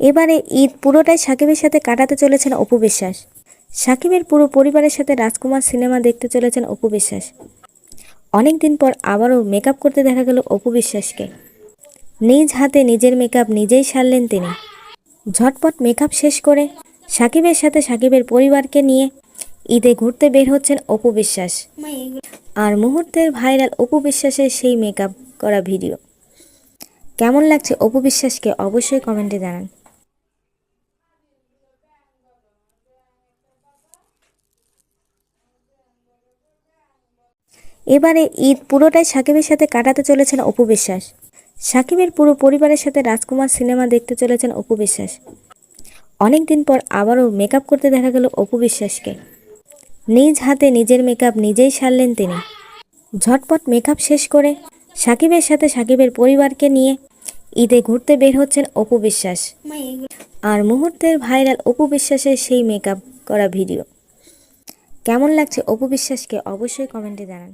এবারে ঈদ পুরোটাই সাকিবের সাথে কাটাতে চলেছেন অপু বিশ্বাস। সাকিবের পুরো পরিবারের সাথে রাজকুমার সিনেমা দেখতে চলেছেন অপু বিশ্বাস। অনেক দিন পর আবারও মেকআপ করতে দেখা গেল অপু বিশ্বাসকে। নিজ হাতে নিজের মেকআপ নিজেই সারলেন তিনি। ঝটপট মেকআপ শেষ করে সাকিবের সাথে সাকিবের পরিবারকে নিয়ে ঈদে ঘুরতে বের হচ্ছেন অপু বিশ্বাস। আর মুহূর্তের ভাইরাল অপু বিশ্বাসের সেই মেকআপ করা ভিডিও কেমন লাগছে অপু বিশ্বাসকে অবশ্যই কমেন্টে জানান। এবারে ঈদ পুরোটাই সাকিবের সাথে কাটাতে চলেছেন অপু বিশ্বাস। সাকিবের পুরো পরিবারের সাথে রাজকুমার সিনেমা দেখতে চলেছেন অপু বিশ্বাস। অনেক দিন পর আবারও মেকআপ করতে দেখা গেল অপু বিশ্বাসকে। নিজ হাতে নিজের মেকআপ নিজেই সারলেন তিনি। ঝটপট মেকআপ শেষ করে সাকিবের সাথে সাকিবের পরিবারকে নিয়ে ঈদে ঘুরতে বের হচ্ছেন অপু বিশ্বাস। আর মুহূর্তের ভাইরাল অপু বিশ্বাসের সেই মেকআপ করা ভিডিও। কেমন লাগছে অপু বিশ্বাসকে অবশ্যই কমেন্টে জানান।